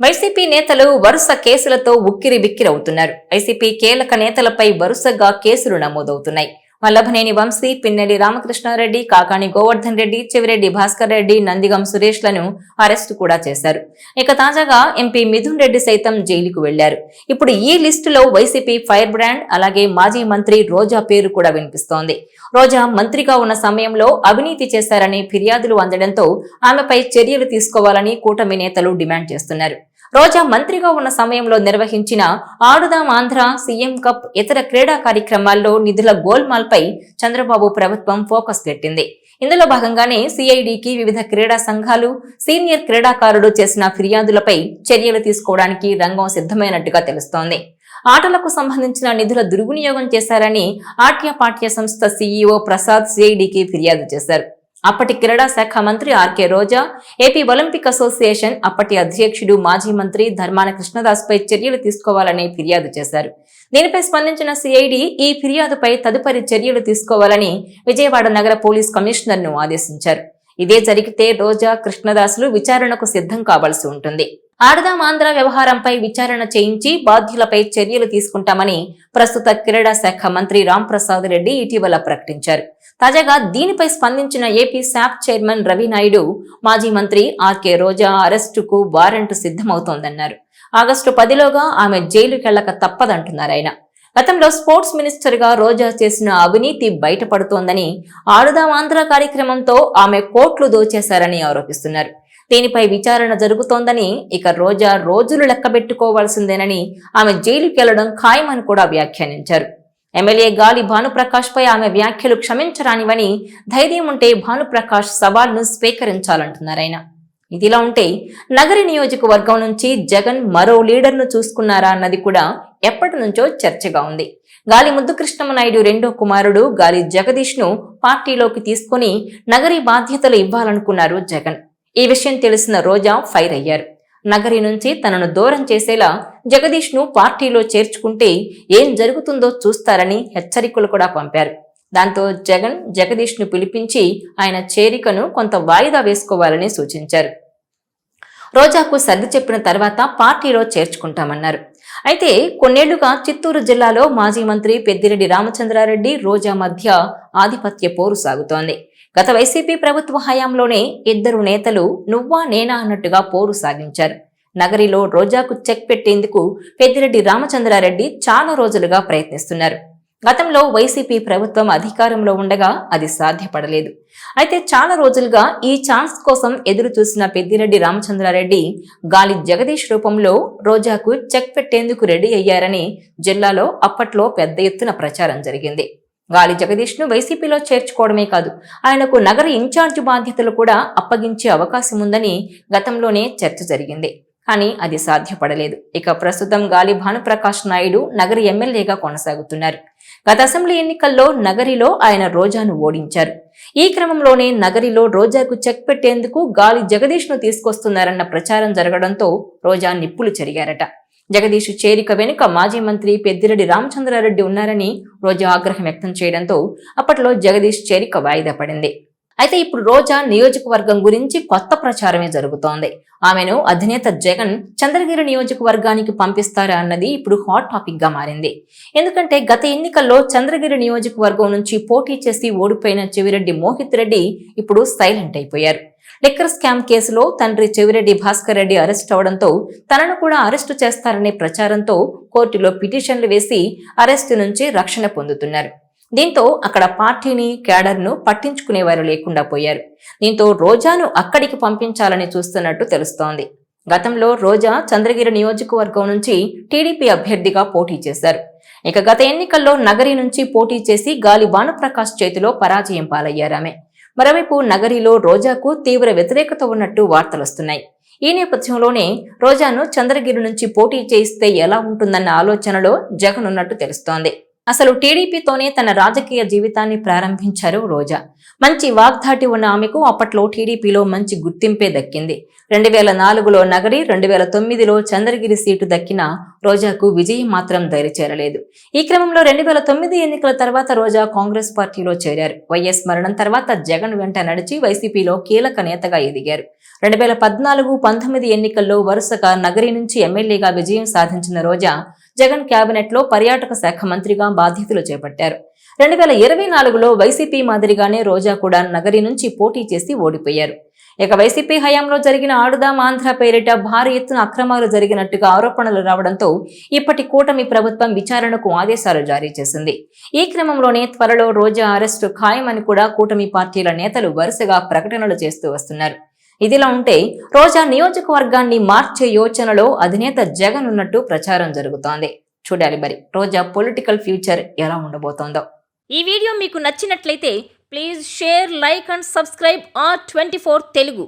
YCP నేతలు వరుస కేసులతో ఉక్కిరి బిక్కిరవుతున్నారు వైసీపీ కీలక నేతలపై వరుసగా కేసులు నమోదవుతున్నాయి. వల్లభనేని వంశీ పిన్నెల్లి రామకృష్ణారెడ్డి కాకాని గోవర్ధన్ రెడ్డి చెవిరెడ్డి భాస్కర్ రెడ్డి నందిగం సురేష్లను అరెస్టు కూడా చేశారు. ఇక తాజాగా ఎంపీ మిథున్ రెడ్డి సైతం జైలుకు వెళ్ళారు. ఇప్పుడు ఈ లిస్టులో వైసీపీ ఫైర్ బ్రాండ్ అలాగే మాజీ మంత్రి రోజా పేరు కూడా వినిపిస్తోంది. రోజా మంత్రిగా ఉన్న సమయంలో అవినీతి చేశారని ఫిర్యాదులు అందడంతో ఆమెపై చర్యలు తీసుకోవాలని కూటమి నేతలు డిమాండ్ చేస్తున్నారు. రోజా మంత్రిగా ఉన్న సమయంలో నిర్వహించిన ఆడుదాం ఆంధ్ర సీఎం కప్ ఇతర క్రీడా కార్యక్రమాల్లో నిధుల గోల్మాల్పై చంద్రబాబు ప్రభుత్వం ఫోకస్ పెట్టింది. ఇందులో భాగంగానే సిఐడికి వివిధ క్రీడా సంఘాలు సీనియర్ క్రీడాకారుడు చేసిన ఫిర్యాదులపై చర్యలు తీసుకోవడానికి రంగం సిద్ధమైనట్టుగా తెలుస్తోంది. ఆటలకు సంబంధించిన నిధుల దుర్వినియోగం చేశారని ఆట్యపాట్య సంస్థ సీఈఓ ప్రసాద్ సిఐడికి ఫిర్యాదు చేశారు. అప్పటి క్రీడా శాఖ మంత్రి RK Roja AP Olympic association అప్పటి అధ్యక్షుడు మాజీ మంత్రి ధర్మాన కృష్ణదాస్పై చర్యలు తీసుకోవాలని ఫిర్యాదు చేశారు. దీనిపై స్పందించిన సిఐడి ఈ ఫిర్యాదుపై తదుపరి చర్యలు తీసుకోవాలని విజయవాడ నగర పోలీస్ కమిషనర్ను ఆదేశించారు. ఇదే జరిగితే రోజా కృష్ణదాసులు విచారణకు సిద్ధం కావాల్సి ఉంటుంది. ఆడదాం ఆంధ్ర వ్యవహారంపై విచారణ చేయించి బాధ్యులపై చర్యలు తీసుకుంటామని ప్రస్తుత క్రీడా శాఖ మంత్రి రాంప్రసాద్ రెడ్డి ఇటీవల ప్రకటించారు. తాజాగా దీనిపై స్పందించిన AP SAAP chairman Ravi Naidu మాజీ మంత్రి ఆర్కే రోజా అరెస్టుకు వారెంట్ సిద్ధమవుతోందన్నారు. ఆగస్టు పదిలోగా ఆమె జైలుకెళ్ళక తప్పదంటున్నారు ఆయన. గతంలో స్పోర్ట్స్ మినిస్టర్గా రోజా చేసిన అవినీతి బయటపడుతోందని ఆడుదాం ఆంధ్ర కార్యక్రమంతో ఆమె కోట్లు దోచేశారని ఆరోపిస్తున్నారు. దీనిపై విచారణ జరుగుతోందని ఇక రోజా రోజులు లెక్కబెట్టుకోవాల్సిందేనని ఆమె జైలుకెళ్ళడం ఖాయమని కూడా వ్యాఖ్యానించారు. ఎమ్మెల్యే గాలి భానుప్రకాష్ పై ఆమె వ్యాఖ్యలు క్షమించరానివని ధైర్యం ఉంటే భానుప్రకాష్ సవాల్ను స్వీకరించాలంటున్నారు ఆయన. ఇదిలా ఉంటే నగరి నియోజకవర్గం నుంచి జగన్ మరో లీడర్ను చూసుకున్నారా అన్నది కూడా ఎప్పటి నుంచో చర్చగా ఉంది. గాలి ముద్దుకృష్ణమనాయుడు రెండో కుమారుడు గాలి జగదీష్ను పార్టీలోకి తీసుకుని నగరి బాధ్యతలు ఇవ్వాలనుకున్నారు జగన్. ఈ విషయం తెలిసిన రోజా ఫైర్ అయ్యారు. నగరి నుంచి తనను దూరం చేసేలా జగదీష్ను పార్టీలో చేర్చుకుంటే ఏం జరుగుతుందో చూస్తారని హెచ్చరికలు కూడా పంపారు. దాంతో జగన్ జగదీష్ను పిలిపించి ఆయన చేరికను కొంత వాయిదా వేసుకోవాలని సూచించారు. రోజాకు సర్ది చెప్పిన తర్వాత పార్టీలో చేర్చుకుంటామన్నారు. అయితే కొన్నేళ్ళుగా చిత్తూరు జిల్లాలో మాజీ మంత్రి పెద్దిరెడ్డి రామచంద్రారెడ్డి రోజా మధ్య ఆధిపత్య పోరు సాగుతోంది. గత వైసీపీ ప్రభుత్వ హయాంలోనే ఇద్దరు నేతలు నువ్వా నేనా అన్నట్టుగా పోరు సాగించారు. నగరిలో రోజాకు చెక్ పెట్టేందుకు పెద్దిరెడ్డి రామచంద్రారెడ్డి చాలా రోజులుగా ప్రయత్నిస్తున్నారు. గతంలో వైసీపీ ప్రభుత్వం అధికారంలో ఉండగా అది సాధ్యపడలేదు. అయితే చాలా రోజులుగా ఈ ఛాన్స్ కోసం ఎదురు చూసిన పెద్దిరెడ్డి రామచంద్రారెడ్డి గాలి జగదీష్ రూపంలో రోజాకు చెక్ పెట్టేందుకు రెడీ అయ్యారని జిల్లాలో అప్పట్లో పెద్ద ఎత్తున ప్రచారం జరిగింది. గాలి జగదీష్ను వైసీపీలో చేర్చుకోవడమే కాదు ఆయనకు నగర ఇన్ఛార్జ్ బాధ్యతలు కూడా అప్పగించే అవకాశం ఉందని గతంలోనే చర్చ జరిగింది. కానీ అది సాధ్యపడలేదు. ఇక ప్రస్తుతం గాలి భానుప్రకాష్ నాయుడు నగరి ఎమ్మెల్యేగా కొనసాగుతున్నారు. గత అసెంబ్లీ ఎన్నికల్లో నగరిలో ఆయన రోజాను ఓడించారు. ఈ క్రమంలోనే నగరిలో రోజాకు చెక్ పెట్టేందుకు గాలి జగదీష్ను తీసుకొస్తున్నారన్న ప్రచారం జరగడంతో రోజా నిప్పులు చెరిగారట. జగదీష్ చేరిక వెనుక మాజీ మంత్రి పెద్దిరెడ్డి రామచంద్రారెడ్డి ఉన్నారని రోజా ఆగ్రహం వ్యక్తం చేయడంతో అప్పట్లో జగదీష్ చేరిక వాయిదా పడింది. అయితే ఇప్పుడు రోజా నియోజకవర్గం గురించి కొత్త ప్రచారమే జరుగుతోంది. ఆమెను అధినేత జగన్ చంద్రగిరి నియోజకవర్గానికి పంపిస్తారా అన్నది ఇప్పుడు హాట్ టాపిక్గా మారింది. ఎందుకంటే గత ఎన్నికల్లో చంద్రగిరి నియోజకవర్గం నుంచి పోటీ చేసి ఓడిపోయిన చెవిరెడ్డి మోహిత్ రెడ్డి ఇప్పుడు సైలెంట్ అయిపోయారు. లిక్కర్ స్కామ్ కేసులో తండ్రి చెవిరెడ్డి భాస్కర్ రెడ్డి అరెస్ట్ అవడంతో తనను కూడా అరెస్టు చేస్తారనే ప్రచారంతో కోర్టులో పిటిషన్లు వేసి అరెస్టు నుంచి రక్షణ పొందుతున్నారు. దీంతో అక్కడ పార్టీని క్యాడర్ను పట్టించుకునేవారు లేకుండా పోయారు. దీంతో రోజాను అక్కడికి పంపించాలని చూస్తున్నట్టు తెలుస్తోంది. గతంలో రోజా చంద్రగిరి నియోజకవర్గం నుంచి టీడీపీ అభ్యర్థిగా పోటీ చేశారు. ఇక గత ఎన్నికల్లో నగరి నుంచి పోటీ చేసి గాలి భానుప్రకాష్ చేతిలో పరాజయం పాలయ్యారామె మరోవైపు నగరిలో రోజాకు తీవ్ర వ్యతిరేకత ఉన్నట్టు వార్తలొస్తున్నాయి ఈ నేపథ్యంలోనే రోజాను చంద్రగిరి నుంచి పోటీ చేయిస్తే ఎలా ఉంటుందన్న ఆలోచనలో జగన్ ఉన్నట్టు తెలుస్తోంది. అసలు టీడీపీతోనే తన రాజకీయ జీవితాన్ని ప్రారంభించారు రోజా. మంచి వాగ్దాటి ఉన్న ఆమెకు అప్పట్లో టీడీపీలో మంచి గుర్తింపే దక్కింది. రెండు వేల నాలుగులో నగరి రెండు వేల తొమ్మిదిలో చంద్రగిరి సీటు దక్కిన రోజాకు విజయం మాత్రం దరిచేరలేదు. ఈ క్రమంలో రెండు వేల తొమ్మిది ఎన్నికల తర్వాత రోజా కాంగ్రెస్ పార్టీలో చేరారు. వైఎస్ మరణం తర్వాత జగన్ వెంట నడిచి వైసీపీలో కీలక నేతగా ఎదిగారు. రెండు వేల పద్నాలుగు పంతొమ్మిది ఎన్నికల్లో వరుసగా నగరి నుంచి ఎమ్మెల్యేగా విజయం సాధించిన రోజా జగన్ కేబినెట్లో పర్యాటక శాఖ మంత్రిగా బాధ్యతలు చేపట్టారు. రెండు వేల ఇరవై నాలుగులో వైసీపీ మాదిరిగానే రోజా కూడా నగరి నుంచి పోటీ చేసి ఓడిపోయారు. ఇక వైసీపీ హయాంలో జరిగిన ఆడుదాం ఆంధ్ర పేరిట భారీ ఎత్తున అక్రమాలు జరిగినట్టుగా ఆరోపణలు రావడంతో ఇప్పటి కూటమి ప్రభుత్వం విచారణకు ఆదేశాలు జారీ చేసింది. ఈ క్రమంలోనే త్వరలో రోజా అరెస్టు ఖాయమని కూడా కూటమి పార్టీల నేతలు వరుసగా ప్రకటనలు చేస్తూ వస్తున్నారు. ఇదిలా ఉంటే రోజా నియోజకవర్గాన్ని మార్చే యోచనలో అధినేత జగన్ ఉన్నట్టు ప్రచారం జరుగుతోంది. చూడాలి మరి రోజా పొలిటికల్ ఫ్యూచర్ ఎలా ఉండబోతోందో. ఈ వీడియో మీకు నచ్చినట్లయితే please share like and subscribe R twenty four Telugu.